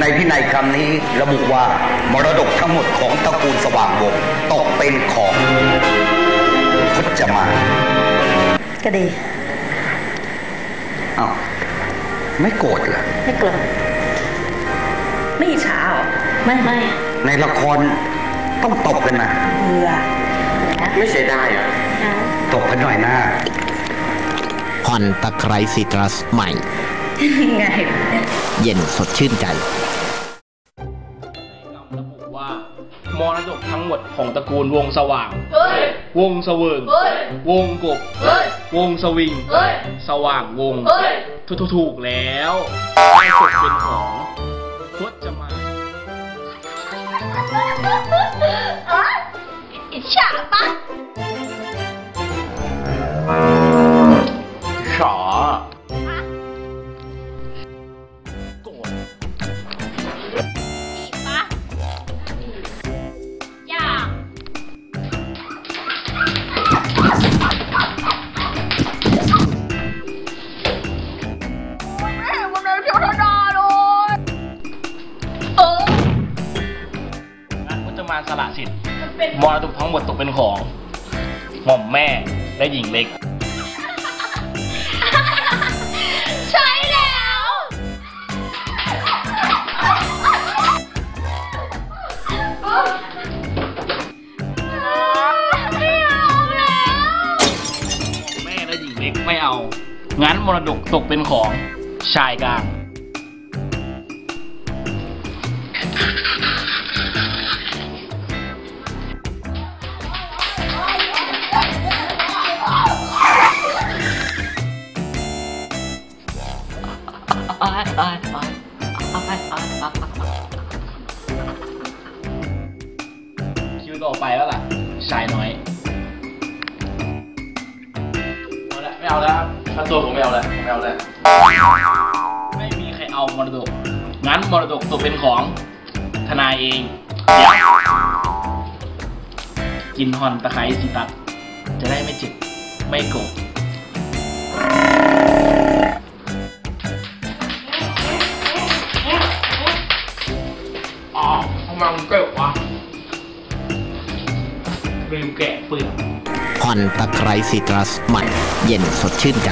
ในพินัยคำนี้ระบุว่ามรดกทั้งหมดของตระกูลสว่างวงศ์ตกเป็นของพจมานก็ดีอ้าวไม่โกรธเหรอไม่โกรธไม่อิจฉาเหรอไม่ไม่ในละครต้องตบกันนะเบื่อนะไม่เสียดายเหรอนะตบกันหน่อยหน้าผ่อนตะไคร้ซิตรัสใหม่ ไงเย็นสดชื่นใจระบุว่ามรดกทั้งหมดของตระกูลวงสว่าง วงเสวิงวงกบ วงสวิง สว่างวงถูกถูกๆแล้วได้ตกเป็นของพจมาน มรดกทั้งหมดตกเป็นของหม่อมแม่และหญิงเล็ก ใช่แล้ว ไม่เอาแล้ว แม่และหญิงเล็กไม่เอา งั้นมรดกตกเป็นของชายกลาง คิวต่อไปแล้วล่ะ ชายน้อย เอาละไม่เอาแล้วครับถ้าตัวผมไม่เอาแล้วไม่เอาแล้ว ไม่มีใครเอามรดก งั้นมรดกตกเป็นของทนายเอง กินฮอนตะไคร้สิตัด จะได้ไม่เจ็บ ไม่โกรธ ผ่อนตะไคร้ซิตรัสใหม่เย็นสดชื่นใจ